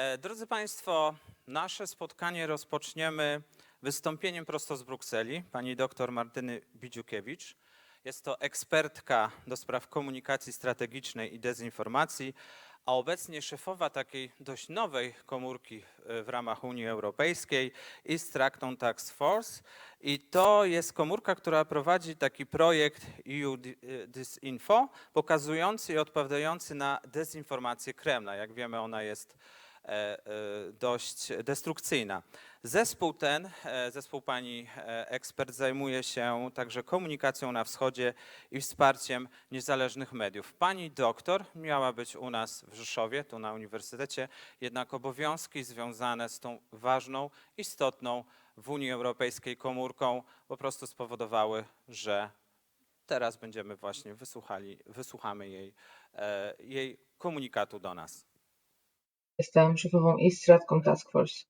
E, Drodzy Państwo, nasze spotkanie rozpoczniemy wystąpieniem prosto z Brukseli pani dr Martyny Bidziukiewicz. Jest to ekspertka do spraw komunikacji strategicznej i dezinformacji, a obecnie szefowa takiej dość nowej komórki e, w ramach Unii Europejskiej East Tracton Task Force. I to jest komórka, która prowadzi taki projekt EU e, Disinfo, pokazujący i odpowiadający na dezinformację Kremla. Jak wiemy, ona jest dość destrukcyjna. Zespół ten, e, zespół pani e, ekspert zajmuje się także komunikacją na wschodzie i wsparciem niezależnych mediów. Pani doktor miała być u nas w Rzeszowie, tu na uniwersytecie, jednak obowiązki związane z tą ważną, istotną w Unii Europejskiej komórką po prostu spowodowały, że teraz będziemy właśnie wysłuchali, wysłuchamy jej, e, jej komunikatu do nas. Jestem szefową East Stratcom Task Force,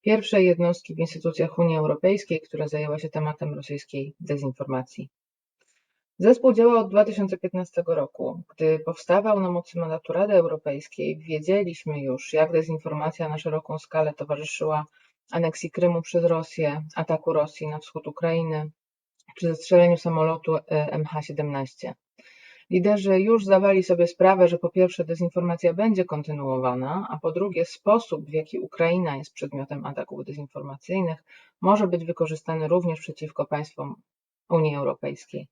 pierwszej jednostki w instytucjach Unii Europejskiej, która zajęła się tematem rosyjskiej dezinformacji. Zespół działa od 2015 roku. Gdy powstawał na mocy mandatu Rady Europejskiej, wiedzieliśmy już, jak dezinformacja na szeroką skalę towarzyszyła aneksji Krymu przez Rosję, ataku Rosji na wschód Ukrainy czy zestrzeleniu samolotu e, MH17. Liderzy już zdawali sobie sprawę, że po pierwsze dezinformacja będzie kontynuowana, a po drugie sposób, w jaki Ukraina jest przedmiotem ataków dezinformacyjnych, może być wykorzystany również przeciwko państwom Unii Europejskiej.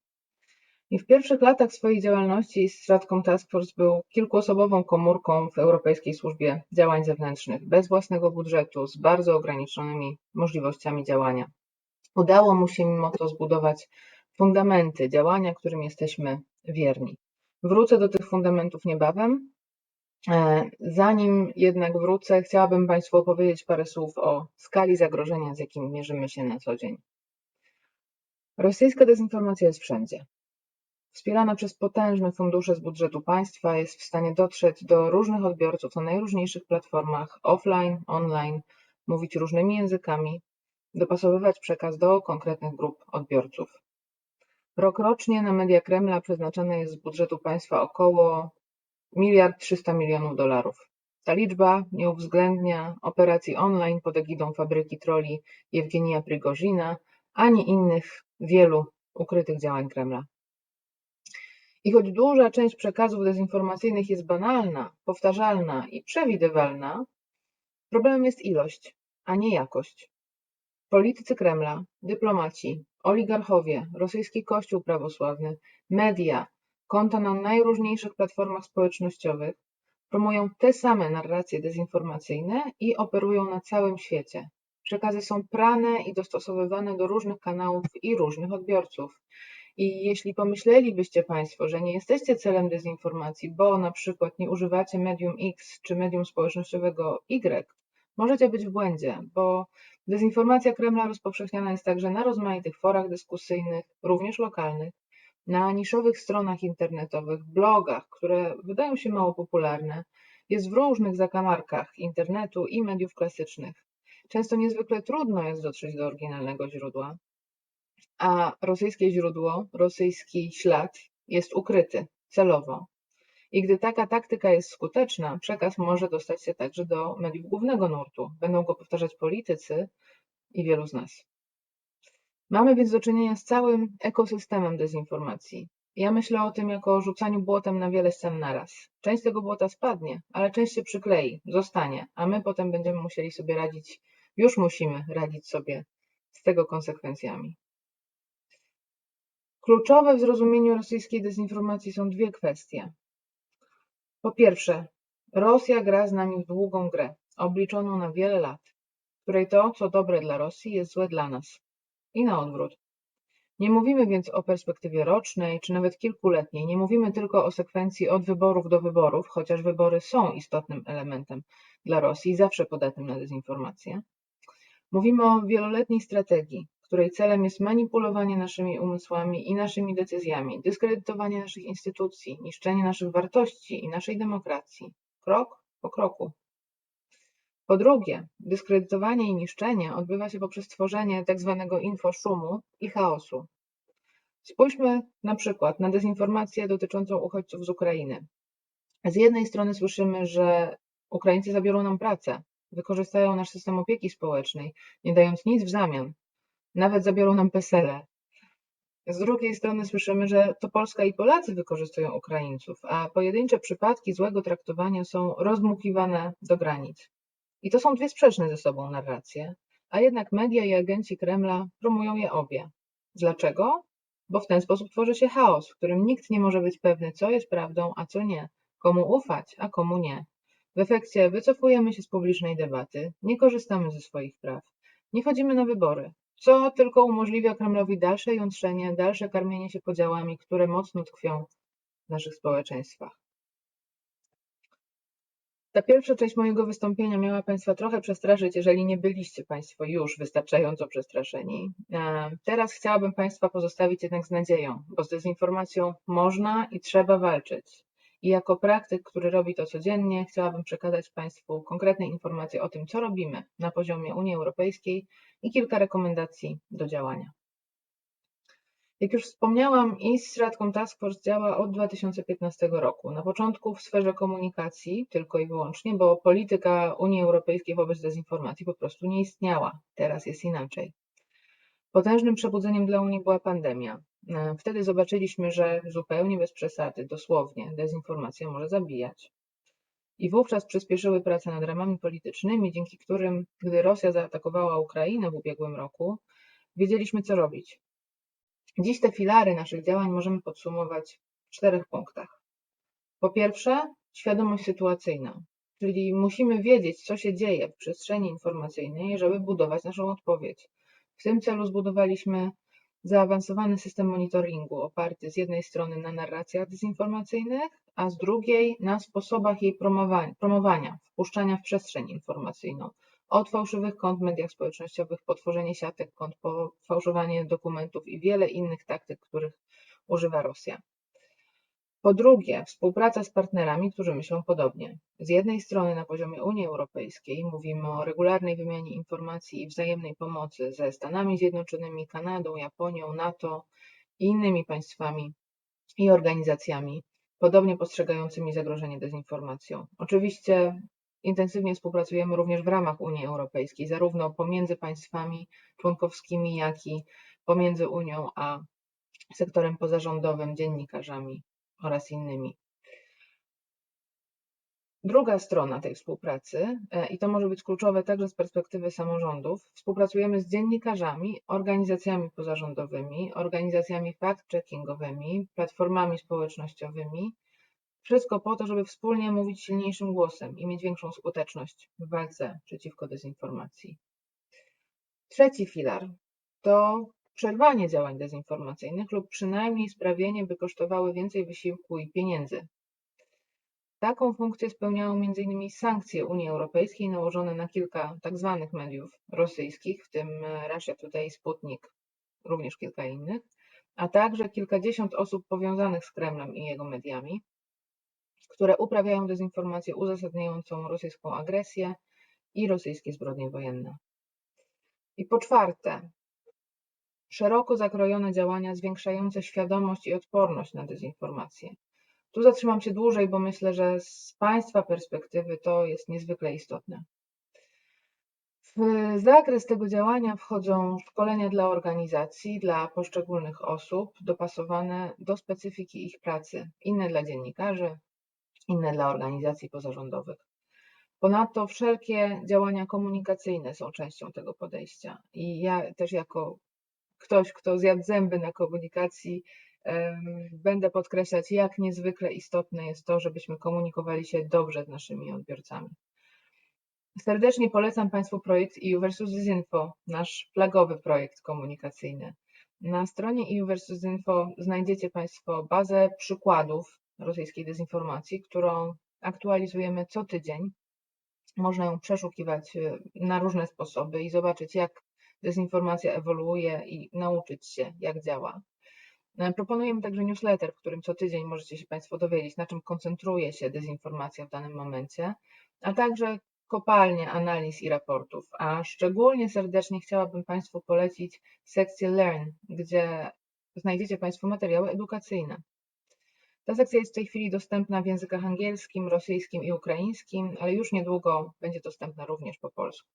I w pierwszych latach swojej działalności Stratcom Task Force był kilkuosobową komórką w Europejskiej Służbie Działań Zewnętrznych, bez własnego budżetu, z bardzo ograniczonymi możliwościami działania. Udało mu się mimo to zbudować fundamenty działania, którym jesteśmy wierni. Wrócę do tych fundamentów niebawem. E, Zanim jednak wrócę, chciałabym Państwu opowiedzieć parę słów o skali zagrożenia, z jakim mierzymy się na co dzień. Rosyjska dezinformacja jest wszędzie. Wspierana przez potężne fundusze z budżetu państwa, jest w stanie dotrzeć do różnych odbiorców na najróżniejszych platformach offline, online, mówić różnymi językami, dopasowywać przekaz do konkretnych grup odbiorców. Rokrocznie na media Kremla przeznaczane jest z budżetu państwa około miliard 300 milionów dolarów. Ta liczba nie uwzględnia operacji online pod egidą fabryki troli Jewgenija Prigozina, ani innych wielu ukrytych działań Kremla. I choć duża część przekazów dezinformacyjnych jest banalna, powtarzalna i przewidywalna, problemem jest ilość, a nie jakość. Politycy Kremla, dyplomaci, oligarchowie, rosyjski kościół prawosławny, media, konta na najróżniejszych platformach społecznościowych promują te same narracje dezinformacyjne i operują na całym świecie. Przekazy są prane i dostosowywane do różnych kanałów i różnych odbiorców. I jeśli pomyślelibyście Państwo, że nie jesteście celem dezinformacji, bo na przykład nie używacie medium X czy medium społecznościowego Y, możecie być w błędzie, bo Dezinformacja Kremla rozpowszechniana jest także na rozmaitych forach dyskusyjnych, również lokalnych, na niszowych stronach internetowych, blogach, które wydają się mało popularne, jest w różnych zakamarkach internetu i mediów klasycznych. Często niezwykle trudno jest dotrzeć do oryginalnego źródła, a rosyjskie źródło, rosyjski ślad jest ukryty celowo. I gdy taka taktyka jest skuteczna, przekaz może dostać się także do mediów głównego nurtu. Będą go powtarzać politycy i wielu z nas. Mamy więc do czynienia z całym ekosystemem dezinformacji. Ja myślę o tym jako o rzucaniu błotem na wiele scen naraz. Część tego błota spadnie, ale część się przyklei, zostanie, a my potem będziemy musieli sobie radzić, już musimy radzić sobie z tego konsekwencjami. Kluczowe w zrozumieniu rosyjskiej dezinformacji są dwie kwestie. Po pierwsze, Rosja gra z nami w długą grę, obliczoną na wiele lat, w której to, co dobre dla Rosji, jest złe dla nas. I na odwrót. Nie mówimy więc o perspektywie rocznej, czy nawet kilkuletniej. Nie mówimy tylko o sekwencji od wyborów do wyborów, chociaż wybory są istotnym elementem dla Rosji zawsze podatnym na dezinformację. Mówimy o wieloletniej strategii, której celem jest manipulowanie naszymi umysłami i naszymi decyzjami, dyskredytowanie naszych instytucji, niszczenie naszych wartości i naszej demokracji, krok po kroku. Po drugie, dyskredytowanie i niszczenie odbywa się poprzez tworzenie tzw. infoszumu i chaosu. Spójrzmy na przykład na dezinformację dotyczącą uchodźców z Ukrainy. Z jednej strony słyszymy, że Ukraińcy zabiorą nam pracę, wykorzystają nasz system opieki społecznej, nie dając nic w zamian. Nawet zabiorą nam pesele. Z drugiej strony słyszymy, że to Polska i Polacy wykorzystują Ukraińców, a pojedyncze przypadki złego traktowania są rozdmuchiwane do granic. I to są dwie sprzeczne ze sobą narracje, a jednak media i agenci Kremla promują je obie. Dlaczego? Bo w ten sposób tworzy się chaos, w którym nikt nie może być pewny, co jest prawdą, a co nie, komu ufać, a komu nie. W efekcie wycofujemy się z publicznej debaty, nie korzystamy ze swoich praw, nie chodzimy na wybory, co tylko umożliwia Kremlowi dalsze jątrzenie, dalsze karmienie się podziałami, które mocno tkwią w naszych społeczeństwach. Ta pierwsza część mojego wystąpienia miała Państwa trochę przestraszyć, jeżeli nie byliście Państwo już wystarczająco przestraszeni. E, Teraz chciałabym Państwa pozostawić jednak z nadzieją, bo z dezinformacją można i trzeba walczyć. I jako praktyk, który robi to codziennie, chciałabym przekazać Państwu konkretne informacje o tym, co robimy na poziomie Unii Europejskiej i kilka rekomendacji do działania. Jak już wspomniałam, East Stratcom Task Force działa od 2015 roku. Na początku w sferze komunikacji tylko i wyłącznie, bo polityka Unii Europejskiej wobec dezinformacji po prostu nie istniała. Teraz jest inaczej. Potężnym przebudzeniem dla Unii była pandemia. E, Wtedy zobaczyliśmy, że zupełnie bez przesady, dosłownie, dezinformacja może zabijać. I wówczas przyspieszyły prace nad ramami politycznymi, dzięki którym, gdy Rosja zaatakowała Ukrainę w ubiegłym roku, wiedzieliśmy, co robić. Dziś te filary naszych działań możemy podsumować w czterech punktach. Po pierwsze, świadomość sytuacyjna, czyli musimy wiedzieć, co się dzieje w przestrzeni informacyjnej, żeby budować naszą odpowiedź. W tym celu zbudowaliśmy zaawansowany system monitoringu oparty z jednej strony na narracjach dezinformacyjnych, a z drugiej na sposobach jej promowania, wpuszczania w przestrzeń informacyjną. Od fałszywych kont w mediach społecznościowych, po tworzenie siatek kont, po fałszowanie dokumentów i wiele innych taktyk, których używa Rosja. Po drugie, współpraca z partnerami, którzy myślą podobnie. Z jednej strony na poziomie Unii Europejskiej mówimy o regularnej wymianie informacji i wzajemnej pomocy ze Stanami Zjednoczonymi, Kanadą, Japonią, NATO i innymi państwami i organizacjami podobnie postrzegającymi zagrożenie dezinformacją. Oczywiście intensywnie współpracujemy również w ramach Unii Europejskiej, zarówno pomiędzy państwami członkowskimi, jak i pomiędzy Unią a sektorem pozarządowym, dziennikarzami oraz innymi. Druga strona tej współpracy, e, i to może być kluczowe także z perspektywy samorządów, współpracujemy z dziennikarzami, organizacjami pozarządowymi, organizacjami fact-checkingowymi, platformami społecznościowymi. Wszystko po to, żeby wspólnie mówić silniejszym głosem i mieć większą skuteczność w walce przeciwko dezinformacji. Trzeci filar to przerwanie działań dezinformacyjnych lub przynajmniej sprawienie, by kosztowały więcej wysiłku i pieniędzy. Taką funkcję spełniają m.in. sankcje Unii Europejskiej nałożone na kilka tzw. mediów rosyjskich, w tym e, Russia Today, Sputnik, również kilka innych, a także kilkadziesiąt osób powiązanych z Kremlem i jego mediami, które uprawiają dezinformację uzasadniającą rosyjską agresję i rosyjskie zbrodnie wojenne. I po czwarte, szeroko zakrojone działania zwiększające świadomość i odporność na dezinformację. Tu zatrzymam się dłużej, bo myślę, że z Państwa perspektywy to jest niezwykle istotne. W zakres tego działania wchodzą szkolenia dla organizacji, dla poszczególnych osób, dopasowane do specyfiki ich pracy, inne dla dziennikarzy, inne dla organizacji pozarządowych. Ponadto wszelkie działania komunikacyjne są częścią tego podejścia. I ja też jako ktoś, kto zjadł zęby na komunikacji, będę podkreślać, jak niezwykle istotne jest to, żebyśmy komunikowali się dobrze z naszymi odbiorcami. Serdecznie polecam Państwu projekt EU vs. Info, nasz flagowy projekt komunikacyjny. Na stronie EU vs. Info znajdziecie Państwo bazę przykładów rosyjskiej dezinformacji, którą aktualizujemy co tydzień. Można ją przeszukiwać e, na różne sposoby i zobaczyć, jak dezinformacja ewoluuje i nauczyć się, jak działa. E, Proponujemy także newsletter, w którym co tydzień możecie się Państwo dowiedzieć, na czym koncentruje się dezinformacja w danym momencie, a także kopalnie analiz i raportów. A szczególnie serdecznie chciałabym Państwu polecić sekcję Learn, gdzie znajdziecie Państwo materiały edukacyjne. Ta sekcja jest w tej chwili dostępna w językach angielskim, rosyjskim i ukraińskim, ale już niedługo będzie dostępna również po polsku.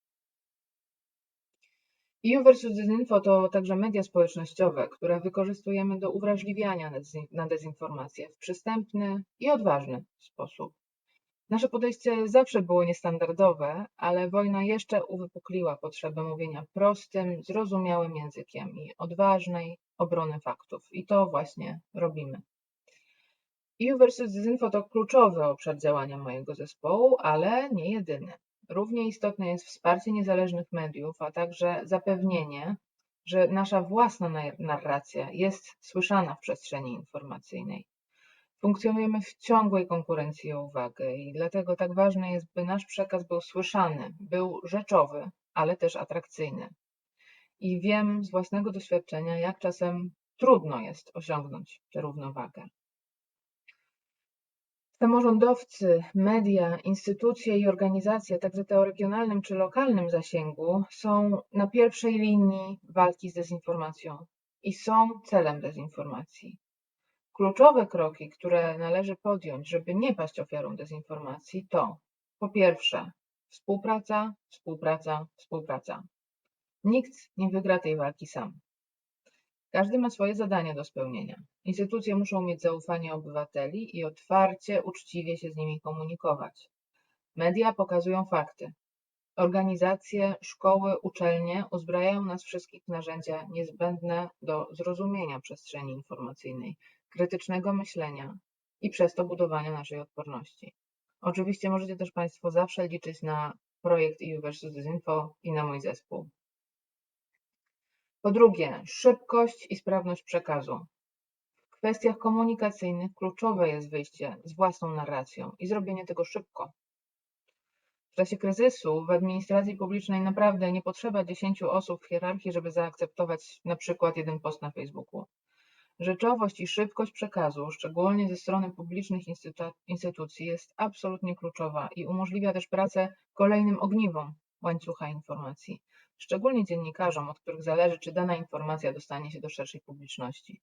EU versus Dezinfo to także media społecznościowe, które wykorzystujemy do uwrażliwiania na dezinformację w przystępny i odważny sposób. Nasze podejście zawsze było niestandardowe, ale wojna jeszcze uwypukliła potrzebę mówienia prostym, zrozumiałym językiem i odważnej obrony faktów. I to właśnie robimy. EU versus Dezinfo to kluczowy obszar działania mojego zespołu, ale nie jedyny. Równie istotne jest wsparcie niezależnych mediów, a także zapewnienie, że nasza własna nar- narracja jest słyszana w przestrzeni informacyjnej. Funkcjonujemy w ciągłej konkurencji o uwagę i dlatego tak ważne jest, by nasz przekaz był słyszany, był rzeczowy, ale też atrakcyjny. I wiem z własnego doświadczenia, jak czasem trudno jest osiągnąć tę równowagę. Samorządowcy, media, instytucje i organizacje, także te o regionalnym czy lokalnym zasięgu, są na pierwszej linii walki z dezinformacją i są celem dezinformacji. Kluczowe kroki, które należy podjąć, żeby nie paść ofiarą dezinformacji, to po pierwsze współpraca, współpraca, współpraca. Nikt nie wygra tej walki sam. Każdy ma swoje zadania do spełnienia. Instytucje muszą mieć zaufanie obywateli i otwarcie, uczciwie się z nimi komunikować. Media pokazują fakty. Organizacje, szkoły, uczelnie uzbrajają nas wszystkich w narzędzia niezbędne do zrozumienia przestrzeni informacyjnej, krytycznego myślenia i przez to budowania naszej odporności. Oczywiście możecie też Państwo zawsze liczyć na projekt EU vs. Dezinfo i na mój zespół. Po drugie, szybkość i sprawność przekazu. W kwestiach komunikacyjnych kluczowe jest wyjście z własną narracją i zrobienie tego szybko. W czasie kryzysu w administracji publicznej naprawdę nie potrzeba 10 osób w hierarchii, żeby zaakceptować na przykład jeden post na Facebooku. Rzeczowość i szybkość przekazu, szczególnie ze strony publicznych instytu- instytucji, jest absolutnie kluczowa i umożliwia też pracę kolejnym ogniwom łańcucha informacji, szczególnie dziennikarzom, od których zależy, czy dana informacja dostanie się do szerszej publiczności.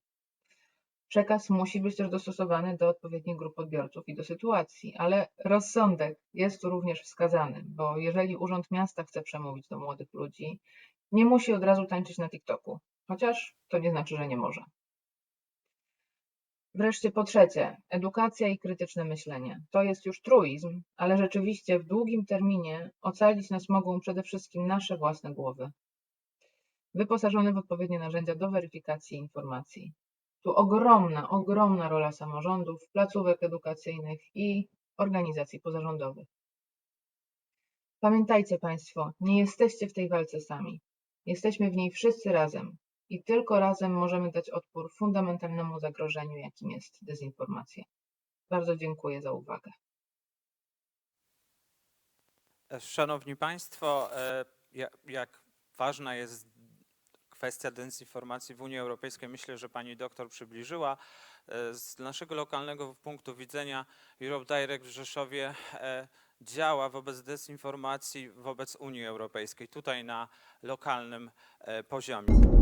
Przekaz musi być też dostosowany do odpowiednich grup odbiorców i do sytuacji, ale rozsądek jest tu również wskazany, bo jeżeli Urząd Miasta chce przemówić do młodych ludzi, nie musi od razu tańczyć na TikToku, chociaż to nie znaczy, że nie może. Wreszcie po trzecie, edukacja i krytyczne myślenie. To jest już truizm, ale rzeczywiście w długim terminie ocalić nas mogą przede wszystkim nasze własne głowy, wyposażone w odpowiednie narzędzia do weryfikacji informacji. Tu ogromna, ogromna rola samorządów, placówek edukacyjnych i organizacji pozarządowych. Pamiętajcie Państwo, nie jesteście w tej walce sami. Jesteśmy w niej wszyscy razem i tylko razem możemy dać odpór fundamentalnemu zagrożeniu, jakim jest dezinformacja. Bardzo dziękuję za uwagę. Szanowni Państwo, e, ja- jak ważna jest kwestia dezinformacji w Unii Europejskiej, myślę, że pani doktor przybliżyła. E, Z naszego lokalnego punktu widzenia Europe Direct w Rzeszowie e, działa wobec dezinformacji wobec Unii Europejskiej, tutaj na lokalnym e, poziomie.